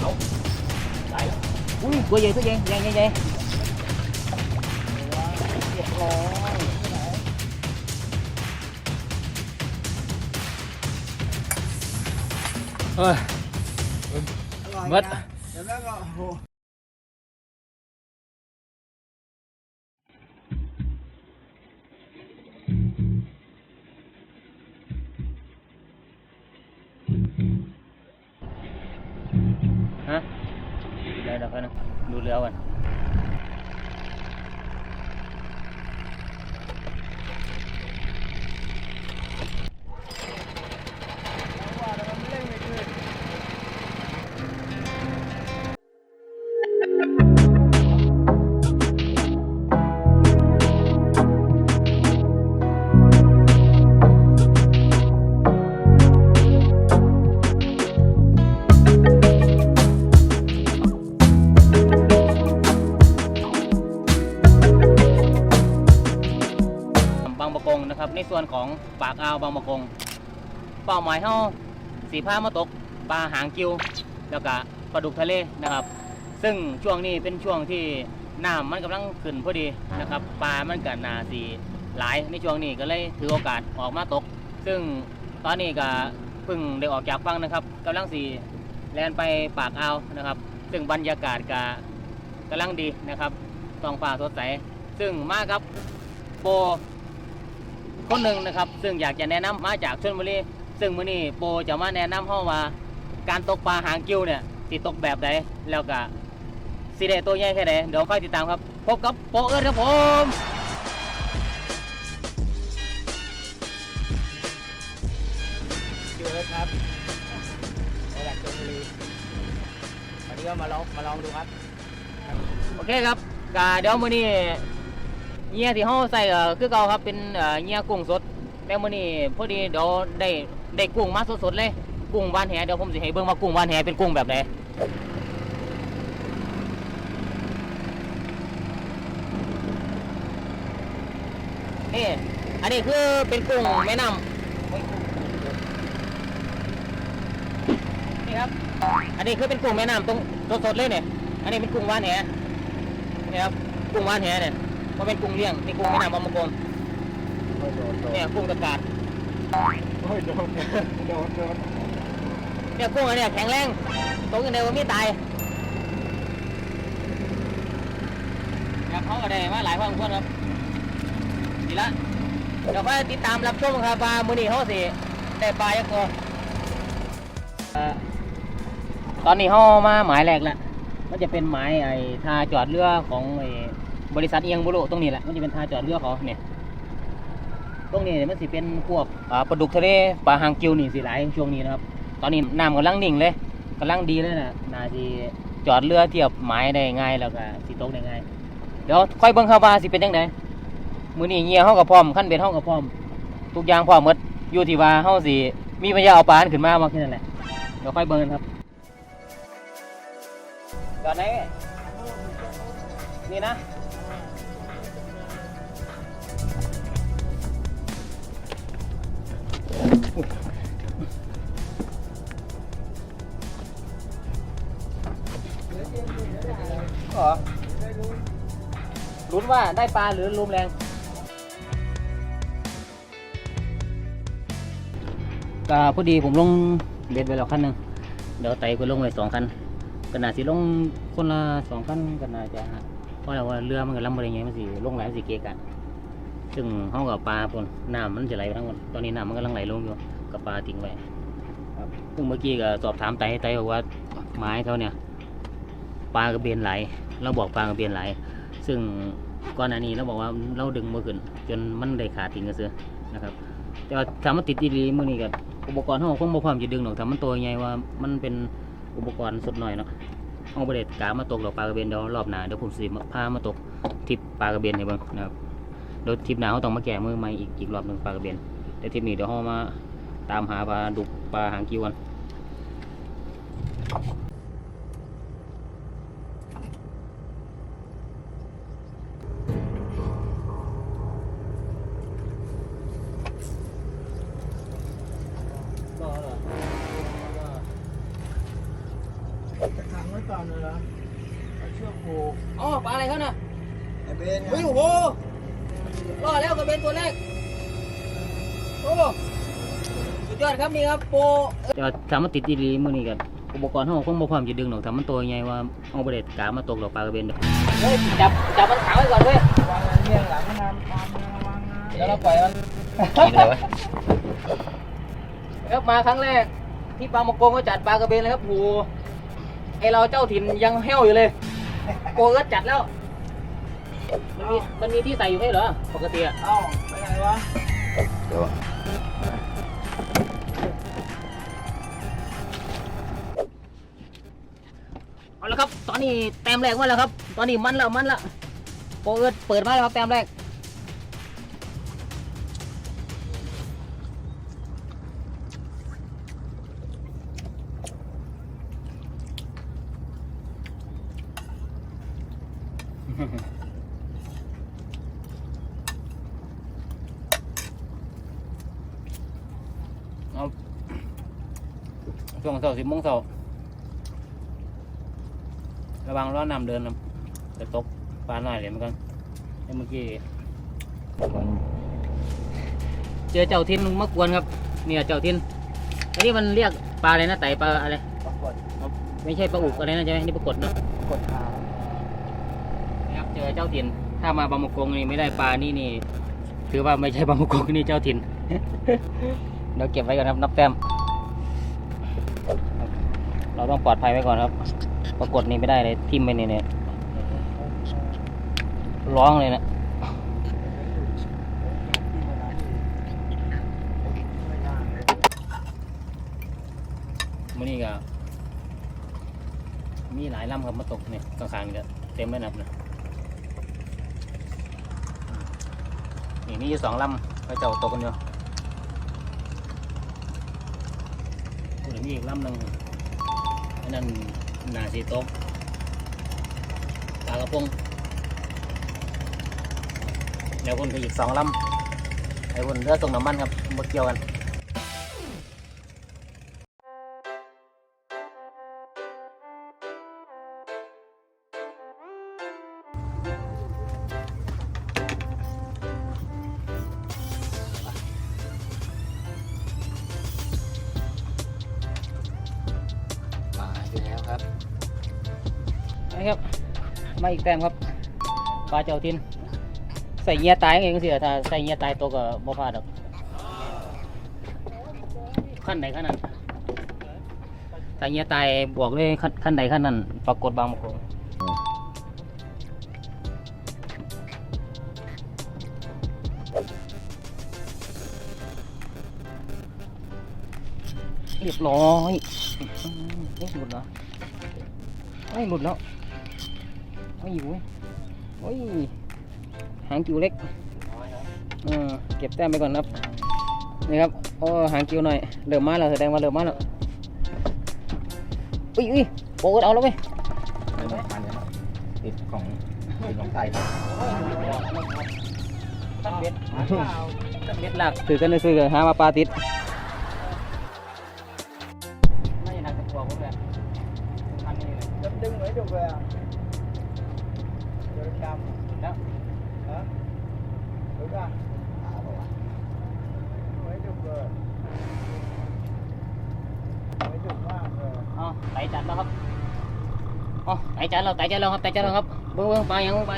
เอาไหลอุ้ยตัวใหญ่ตัวใหญ่ใหญ่ใหญ่ใหญ่เรียบร้อยเอ้ยหมดเดี๋ยวแล้วก็โอ้โห ของปากอ่าวบางประกง เป้าหมายเฮาสีผ้ามาตกปลาหางกิว แล้วก็ปลาดุกทะเลนะครับ ซึ่งช่วงนี้เป็นช่วงที่น้ำมันกำลังขึ้นพอดีนะครับปลามันก็นาสีหลายในช่วงนี้ก็เลยถือโอกาสออกมาตก ซึ่งตอนนี้ก็เพิ่งได้ออกจากฝั่งนะครับกำลังสีแลนไปปากอ่าวนะครับ ซึ่งบรรยากาศก็กำลังดีนะครับท้องฟ้าสดใสซึ่งมากครับโป คนหนึ่งนะครับซึ่งอยากจะแนะนำมาจากชลบุรีซึ่งมื้อนี้โปจะมาแนะนำเฮาว่า การตกปลาหางกิ้วเนี่ยสิตกแบบใดแล้วก็สิได้ตัวใหญ่แค่ไหนเดี๋ยวค่อยติดตามครับพบกับโปเอิร์ธครับผมเจอครับมาจากชลบุรีวันนี้ก็มาลองมาลองดูครับ โอเคครับก็เดี๋ยวมื้อนี้ เหยื่อที่เฮาใส่ก็คือเก่าครับเป็นเอ่อเหยื่อกุ้งสดแต่มื้อนี้พอดีเดี๋ยวได้ได้กุ้งมาสดๆเลย กุ้งวานแหเดี๋ยวผมสิให้เบิ่งว่ากุ้งวานแหเป็นกุ้งแบบไหนนี่อันนี้คือเป็นกุ้งแม่น้ำนี่ครับ อันนี้คือเป็นกุ้งแม่น้ำตรงสดๆเลยเนี่ย อันนี้เป็นกุ้งวานแหนี่ครับ กุ้งวานแหเนี่ย มันเป็นกุ้งเลี้ยงนี่กุ้งแม่น้ำบางมะกงโอ้ยโดนโดนเนี่ยกุ้งตะกาดโอ้ยโดนโดนโดนเนี่ยกุ้งอันเนี้ยแข็งแรงตกอยู่ในวันนี้ตายครับเขาก็ได้มาหลายพอสมควรครับดีละเดี๋ยวค่อยติดตามรับชมครับว่ามื้อนี้เขาสิได้ปลายักษ์ตัวเอ่อตอนนี้เขามาหมายแรกแล้วมันจะเป็นหมายไอ้ท่าจอดเรือของไอ้ บริษัทเอียงบุรุตรงนี้แหละมันจะเป็นท่าจอดเรือเขาเนี่ยตรงนี้เนี่ยมันสิเป็นพวกอ่าปลาดุกทะเลปลาหางกิวนี่สิหลายช่วงนี้นะครับ ตอนนี้น้ำกำลังนิ่งเลยกำลังดีเลยนะน่าสิจอดเรือเทียบหมายได้ง่ายแล้วก็สิตกได้ง่ายเดี๋ยวค่อยเบิ่งครับว่าสิเป็นจังไดมื้อนี้เงียเฮาก็พร้อมขั้นเบ็ดเฮาก็พร้อม ทุกอย่างพร้อมหมดอยู่ที่ว่าเฮาสิมีปัญญาเอาปลาขึ้นมาบ่แค่นั้นแหละเดี๋ยวค่อยเบิ่งกันครับจอดไหนนี่นะ หรอลุ้นว่าได้ปลาหรือลมแรง ก็พอดีผมลงเบ็ดไปแล้วคันหนึ่งเดี๋ยวไต่ไปลงไปสองคันก็น่าสิลงคนละสองคันก็น่าจะเพราะว่าเรือมันก็ลำบากไงมันสิลงหลายมันสิเกะกันซึ่งห้องกับปลาปนน้ำมันจะไหลไปทั้งหมดตอนนี้น้ำมันกำลังไหลลงอยู่ กับปลาทิ้งไว้ครับซึ่งเมื่อกี้ก็สอบถามไต่ไต่บอกว่าไม้เท่าเนี่ยปลากระเบนไหลเราบอกปลากระเบนไหล ซึ่งก่อนหน้านี้เราบอกว่าเราดึงมาขึ้น จนมันได้ขาดทิ้งกระเสือนะครับ แต่ว่าถ้ามันติดดีๆมือนี้กับอุปกรณ์ห้องคงบ่พร้อมจะดึงหรอกถ้ามันตัวใหญ่ว่ามันเป็นอุปกรณ์สุดหน่อยเนาะห้องประเด็กามาตกดอกปลากระเบนเดี๋ยวรอบหน้าเดี๋ยวผมสิมาพามาตกทริปปลากระเบนให้เบิ่งนะครับเดี๋ยวทริปหน้าเขาต้องมาแก้มือใหม่อีกอีกรอบหนึ่งปลากระเบนแต่ทริปนี้เดี๋ยวเรามา ตามหาปลาดุกปลาหางกิ้วกันก็เหรอก่อนเลยเหรอเอาเชือกผูกอ๋อปลาอะไรเขาน่ะไอ้เบนไงเฮ้ยโอ้โหรอดแล้วกระเบนตัวแรกโอ้สุด ยอดครับนี่ครับโปเดี๋ยวถ้ามันติดอีหลีมือนี่กันอุปกรณ์ห้องคงบ่พร้อมจะดึงหรอกถามันตัวใหญ่ว่าเอาประเด็กามาตกดอกปลากระเบนเด้อเฮ้ยจับจับมันขาไว้ก่อนเว้ยวางเงี้ยงหลังน้ำตามนะระวังแล้วเราปล่อยมันกินเลยวะครับมาครั้งแรกที่ปลาหมกโกงก็จัดปลากระเบนเลยครับโหไอเราเจ้าถิ่นยังแห้วอยู่เลยโกก็จัดแล้วมันมีมันมีที่ใส่อยู่ไหมเหรอปกติอะเอ้าไปไหนวะเดี๋ยว อาละครับตอนนี้แต้มแรกมาแล้วครับ ตอนนี้มันแล้วมันแล้วโปเอิร์ดเปิดมาแล้วครับแต้มแรกเอาช่วงเสาร์สิบโมงเสาร์ ระวังร้อนน้ำเดินนะจะตกปลาหน่อยเลยเหมือนกันไอ้เมื่อกี้เจอเจ้าทินมากวนครับ เนี่ยเจ้าทินอันนี้มันเรียกปลาอะไรนะไตปลาอะไรปรากฏไม่ใช่ปลาอุกอะไรนะใช่ไหมนี่ปลากดเนาะกดขานะครับเจอเจ้าถิ่นถ้ามาบางมะกงนี่ไม่ได้ปลานี่นี่ถือว่าไม่ใช่บางมะกงนี่เจ้าถิ่นเดี๋ยวเก็บไว้ก่อนครับนับแต้มเราต้องปลอดภัยไว้ก่อนครับ ปรากฏนี่ไม่ได้เลยทิ่มไปนี่เนี่ยร้องเลยนะมื่อนี้ก็มีหลายลำครับมาตกเนี่ยกลางๆก็เต็มเลยนับนะนี่มีอยู่สองลำไปเจ้าตกกันอยู่โอ้เดี๋ยวมีอีกลำหนึ่งอันนั้น นาสีโต๊ะปลากระพงเดี๋ยวคนไปอีกสองลำไอ้คนเรือส่งน้ำมันครับมาเกี่ยวกัน มาอีกแต้มครับปลาเจ้าทิน ใส่เงียตายเองสิถ้าใส่เงียตายตัวก็บ่พลาดหรอกขั้นใดขั้นนั้นใส่เงียตายบวกเลยขั้นขั้นขั้นนั้นปรากฏบางมะกงเรียบร้อยอืมเอ๊ะหลุดเหรอไม่หลุดแล้ว ไม่อยู่เว้ยโอ้ยหางกิวเล็กเออเก็บแต้มไปก่อนครับนี่ครับโอ้หางกิวหน่อยเริ่มมาแล้วแสดงว่าเริ่มมาแล้วอุ้ยอุ้ยโป๊กเอาแล้วเว้ยไม่ต้องพันเนี่ยติดของติดของไตครับตั้งเบ็ดหาเปล่าตั้งเบ็ดหลักถือกันซื้อๆหามาปลาติด เลยอ๋อไต่จัดแล้วครับอ๋อไต่จัดแล้วไต่จัดแล้วครับไต่จัดแล้วครับเบิ้งเบิ้งปลายังป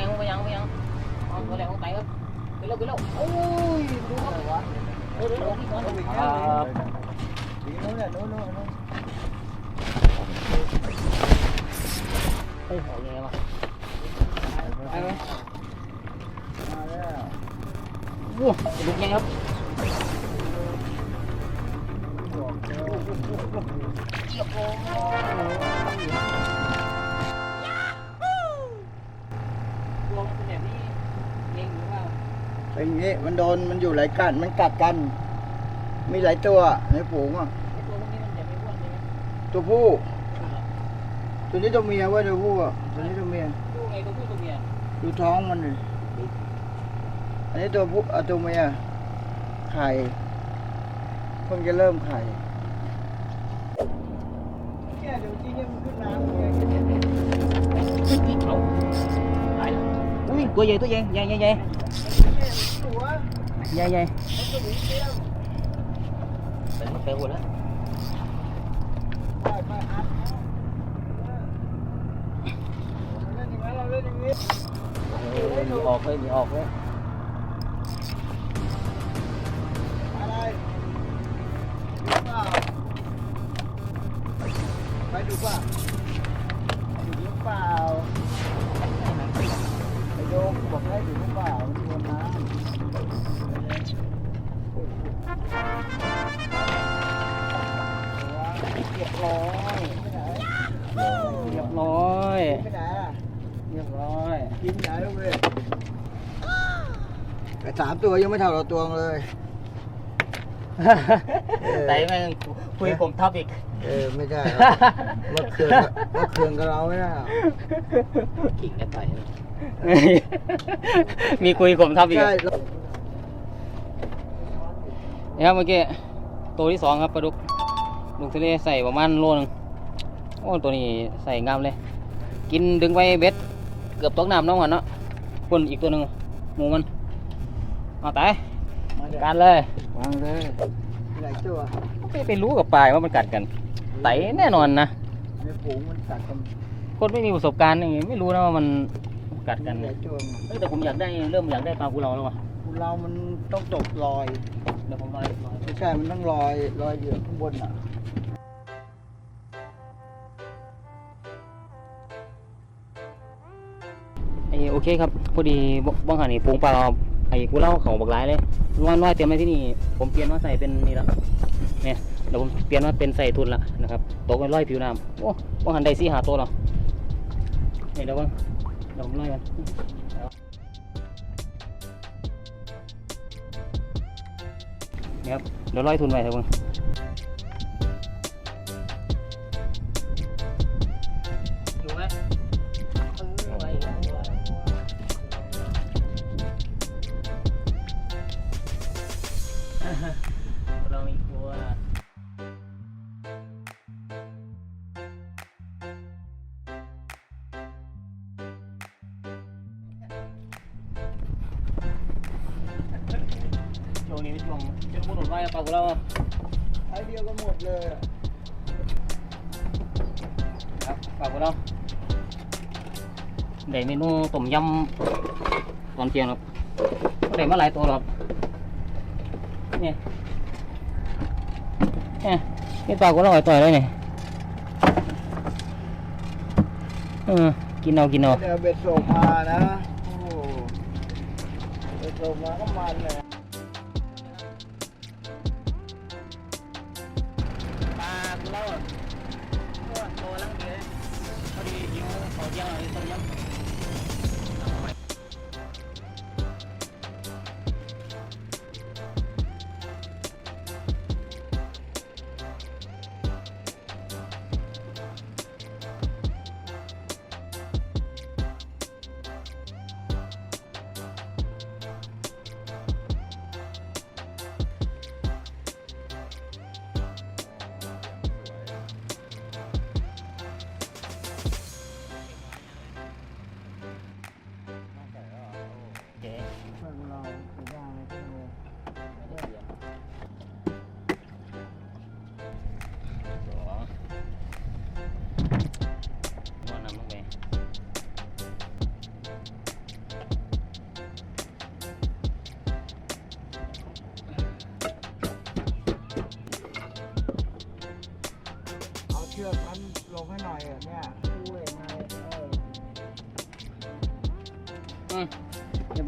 รวมเป็นแบบนี้เองหรือว่าเป็นอย่างนี้มันโดนมันอยู่หลายกันมันกัดกัน มีหลายตัวในฝูงอะไอ้ตัวพวกนี้มันจะไม่อ้วนใช่ไหมตัวผู้ ตัวนี้ตัวเมียเว่าตัวผู้อะตัวนี้ตัวเมียดูไงตัวผู้ตัวเมียดูท้องมันเลยอันนี้ตัวผู้อะตัวเมียไข่เพิ่งจะเริ่มไข่เนี่ยเดี๋ยวจริงๆมันขึ้นน้ำ เอาตายแล้วอุ้ยตัวใหญ่ตัวใหญ่ใหญ่ใหญ่ใหญ่ตัว ต่สามตัวยังไม่เท่าเราตัวเลยไต่แม่งคุยผมทับอีก เออไม่ได้หรอกเมื่อคืนเมื่อคืนกับเราไม่ได้หรอกกิ่งแค่ไต่มีคุยผมทับอีกใช่นี่ครับเมื่อกี้ตัวที่สองครับปลาดุกลูกทะเลใส่ประมาณโลนึงโอ้ตัวนี้ใส่งามเลย กินดึงไว้เบ็ด เกือบตกน้ำน้องมันเนาะคนอีกตัวหนึ่งหมูมัน เอาตายมาเดี๋ยวการเลยวางเลยไหนตัวไม่ไปรู้กับปลายว่ามันกัดกัน ไตแน่นอนนะในฝูงมันกัดกันคนไม่มีประสบการณ์อย่างงี้ไม่รู้นะว่ามันกัดกันไหนเนี่ยตัวเอ้ยแต่ผมอยากได้เริ่มอยากได้ปลากุเลาแล้วว่ะเรามันต้องตกลอยเดี๋ยวผมลอยลอยไม่ใช่มันต้องลอยลอยเหยื่อข้างบนอะไอโอเคครับพอดีบบ้องหันนี่ปรุงปลาเรา ไอ้กูเล่าเขาบักหลายเลยว่านว่าเตรียมไว้ที่นี่ ผมเปลี่ยนว่าใส่เป็นนี่แล้วเนี่ยเดี๋ยวผมเปลี่ยนว่าเป็นใส่ทุนละนะครับตกไปร้อยผิวน้ำโอ้บ้อหันได้สี่หาตัวหรอเนี่เดี๋ยวเบิ่งเดี๋ยวผมลอยกันนี่ครับเดี๋ยวลอยทุนไปเถอะเพื่อน ช่วงนี้เป็นช่วงจะพูดหนุนไว้ปลาของเราไอเดียวกันหมดเลยอะครับปลาของเราได้เมนูต้มยำตอนเที่ยงครับได้มาหลายตัวแล้วครับเนี่ยเนี่ยนี่ปลาของเราไอ้ต่อยเลยเนี่ยเออกินเอากินเอา เดี๋ยวเบ็ดโศกมานะ โอ้โหเบ็ดโศกมาก็มันเลย หิวขอ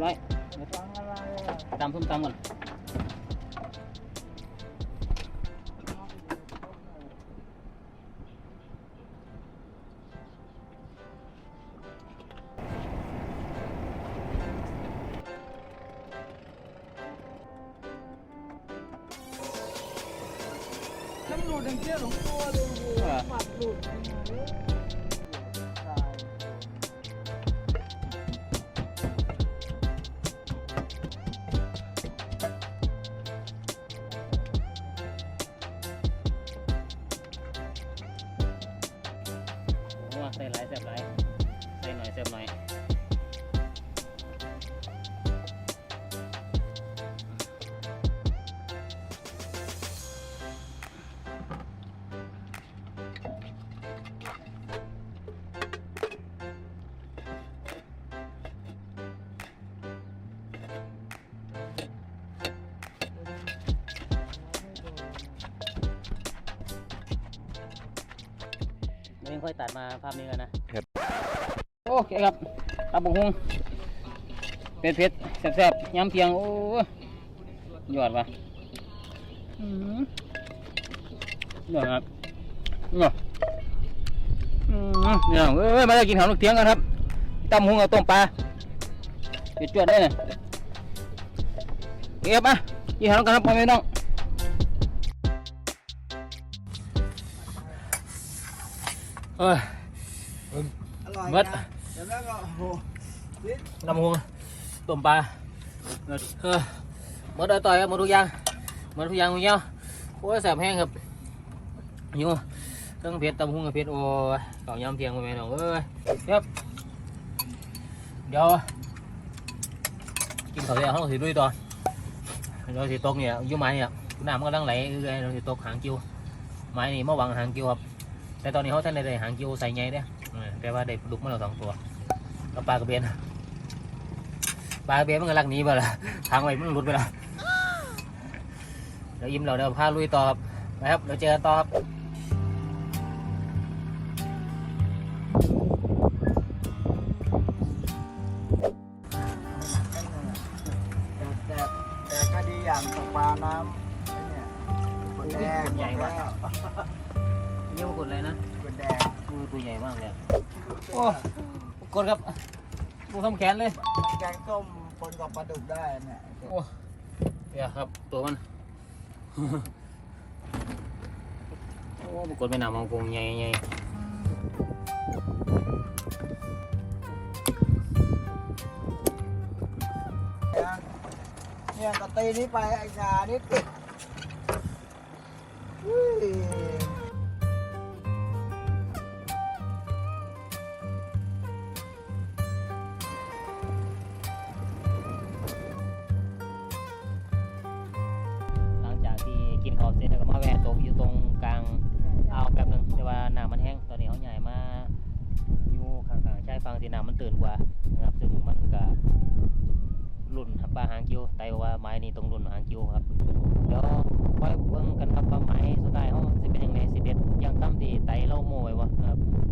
รียบร้อยฟังอะไรอะตำส้มตำก่อนฉันหลุดอย่างเชือกของตัวเลยโอ้โหหมัดหลุด อยตัดมาภาพนี้กันนะโอเคครับตับบุกฮุงเผ็ดเผ็ดๆแซ่บๆย้ำเพียง โอ้ยยอดว่ะอื้อหือยอดครับยอดอืมเนี่ยเอ้ยมาได้กินข้าวลูกเทียงกันครับตำหุงกับต้มปลาเผ็ดจวดได้เลยเก็บมากินข้าวกันครับพ่อแม่พี่น้อง เอ้ยอร่อยเบิดนะเดี๋ยวแล้วก็โอ้โหลำหงต้มปลาเออหมดเลยต่อยครับหมดทุกอย่างหมดทุกอย่างหมดเงี้ยโอ้ยแสบแห้งครับหิวเครื่องเผ็ดตำหุงกับเผ็ดโอ้ยข้าวยำเพียงไปไหมน้องเอ้ยครับเดี๋ยวกินข้าวแล้วเขาสิลุยต่อเราสิตกเนี่ยอยุ่ไม้เนี่ยน้ำมันกำลังไหลเรื่อยๆเราสิตกหางกิ้วไม้นี่มาวังหางกิ้วครับ แต่ตอนนี้เขาท่านได้หางกิโอใส่ไงเนี่ยแต่ว่าได้ปลาดุกมาแล้วสองตัวกับปลากระเบนปลากระเบนมันก็ลักหนีไปละทางไปมันหลุดไปละเดี๋ยวอิ่มเราเดี๋ยวพาลุยต่อครับนะครับเดี๋ยวเจอกันต่อครับ ดูทำแขนเลย แกงส้มคนกับปลาดุกได้เนี่ยโอ้เดี๋ยวครับ ตัวมัน โอ้ปรากฏไม่นำของกงใหญ่ใหญ่เนี่ยกตีนี้ไปไอ้ชานี่ติด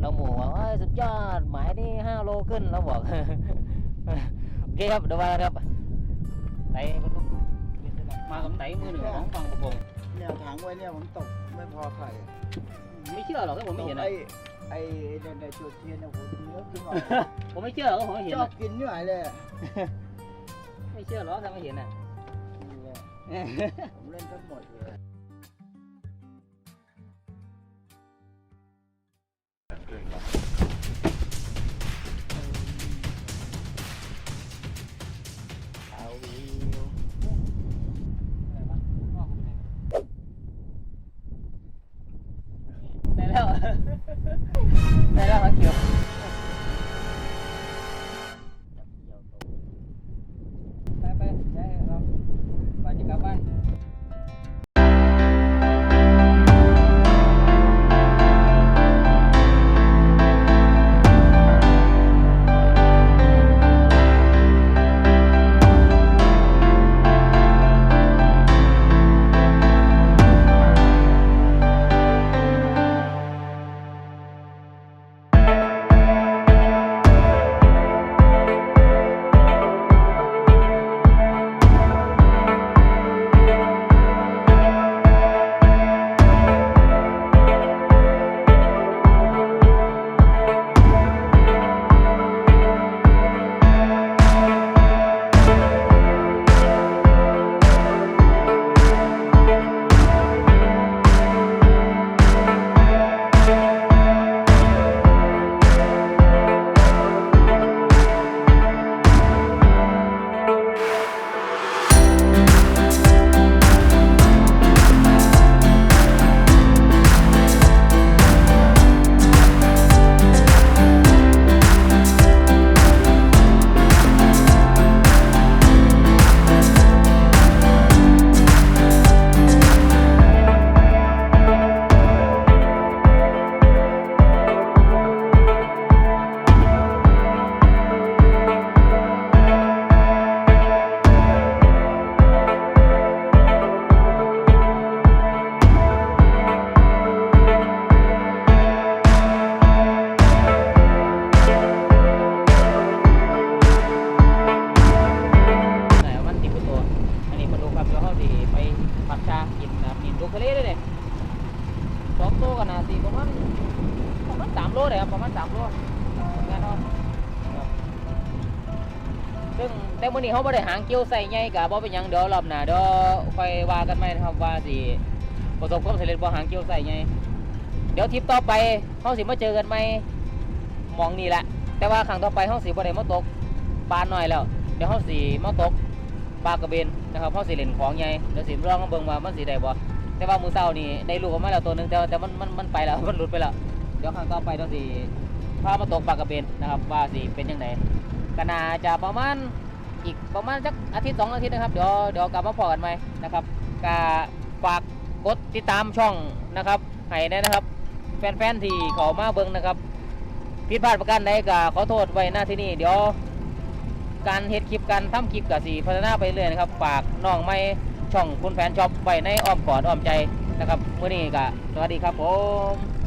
ครับเราโม่ว่าเอ้ยสุดยอดไม้นี่ห้าโลขึ้นเราบอกโอเคครับเดี๋ยวว่าครับไตมันต้องมากับไตมือหนึ่งของฝั่งประกงเนี่ยถังไว้เนี่ยผมตกไม่พอใส่ไม่เชื่อหรอกถ้าผมไม่เห็นตนะกไอ้ไอ้เนี่ยเนี่ยจุดเทียนเนี่ยโหเนื้อขึ้นมาผมไม่เชื่อหรอกถ้าผมไม่เห็นชอนะบกินนี่ไหนเลยไม่เชื่อหรอกถ้าไม่เห็นนะนี่แหละผมเล่นทั้งหมดเลย แล้ ซึ่งแต่มื้อนี้เขาไม่ได้หางเกี่ยวใส่ใหญ่กับบ่เป็นหยังเดี๋ยวรอบหน้าเดี๋ยวค่อยว่ากันใหม่นะครับว่าสิประสบความสำเร็จบ่หางเกี่ยวใส่ใหญ่เดี๋ยวทริปต่อไปเขาสิมาเจอกันใหม่มองนี่แหละ แต่ว่าครั้งต่อไปเขาสิบ่ได้มาตกปลาหน้อยแล้ว เดี๋ยวเขาสิมาตกปลากระเบนนะครับเขาสิเล่นของใหญ่เดี๋ยวสิลองเบิ่งว่ามันสิได้บ่แต่ว่ามือเช้านี่ได้ลูกออกมาแล้วตัวหนึงแต่แต่มันมันมันไปแล้วมันหลุดไปแล้วเดี๋ยวครั้งต่อไปเดี๋ยวสิพามาตกปลากระเบนนะครับว่าสิเป็นยังไง ก็น่าจะประมาณอีกประมาณสักอาทิตย์สองอาทิตย์นะครับเดี๋ยวเดี๋ยวกลับมาพอกันใหม่นะครับก็ฝากกดติดตามช่องนะครับให้ได้นะครับ แฟนๆที่เขามาเบิ่งนะครับผิดพลาดประการใดก็ขอโทษไว้หน้าที่นี่เดี๋ยวการเฮ็ดคลิปการทำคลิปกับสีพัฒนาไปเรื่อยนะครับฝากน้องไม่ช่องคุณแฟนช็อปไว้ในอ้อมกอดอ้อมใจนะครับเมื่อนี้ก็สวัสดีครับผม